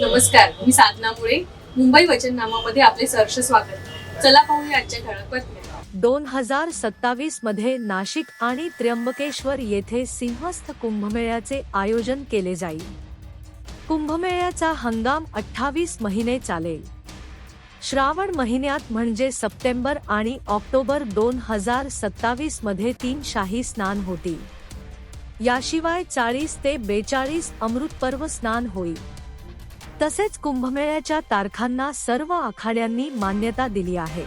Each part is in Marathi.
नमस्कार मी साधना मुळे. मुंबई वचननामामध्ये आपले सहर्ष स्वागत. चला पाहूया आजच्या ठळक बातम्या. दोन हजार सत्तावीसमध्ये नाशिक आणि त्र्यंबकेश्वर येथे सिंहस्थ कुंभमेळ्याचे आयोजन केले जाईल. कुंभमेळ्याचा हंगाम अठ्ठावीस महिने चालेल. श्रावण महिन्यात म्हणजे सप्टेंबर आणि ऑक्टोबर दोन हजार सत्तावीसमध्ये तीन शाही स्नान होतील. याशिवाय चाळीस ते बेचाळीस अमृतपर्व स्नान होईल. तसेच कुंभमेळ्याच्या तारखांना सर्व आखाड्यांनी मान्यता दिली आहे.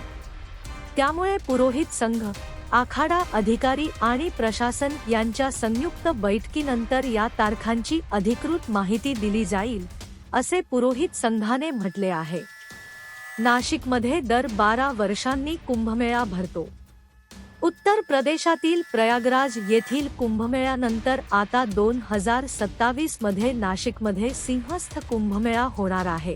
त्यामुळे पुरोहित संघ आखाडा अधिकारी आणि प्रशासन यांच्या संयुक्त बैठकीनंतर या तारखांची अधिकृत माहिती दिली जाईल असे पुरोहित संघाने म्हटले आहे. नाशिकमध्ये दर बारा वर्षांनी कुंभमेळा भरतो. उत्तर प्रदेशातील प्रयागराज येथील कुंभमेळ्यानंतर आता दोन हज़ार सत्तावीस मध्ये नाशिकमध्ये सिंहस्थ कुंभमेळा होणार आहे.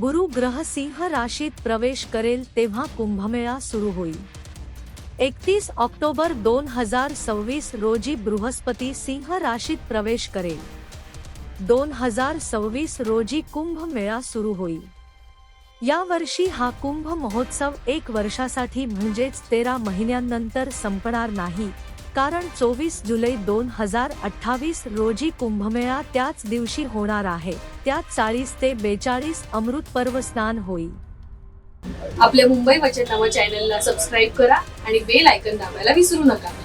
गुरु ग्रह सिंह राशीत प्रवेश करेल तेव्हा कुंभमेळा सुरू होईल. एकतीस ऑक्टोबर दोन हज़ार सव्वीस रोजी बृहस्पती सिंह राशीत प्रवेश करेल. दोन हज़ार सव्वीस रोजी कुंभमेळा सुरू होईल. यावर्षी हा कुंभ महोत्सव एक वर्षासाठी म्हणजेच तेरा महिन्यांनंतर संपणार नाही. कारण चोवीस जुलै दोन हजार अठ्ठावीस रोजी कुंभमेळा त्याच दिवशी होणार आहे. त्यात चाळीस ते बेचाळीस अमृत पर्व स्नान होईल. आपल्या मुंबई वचननामा चॅनलला सबस्क्राईब करा आणि बेल आयकन दाबायला विसरू नका.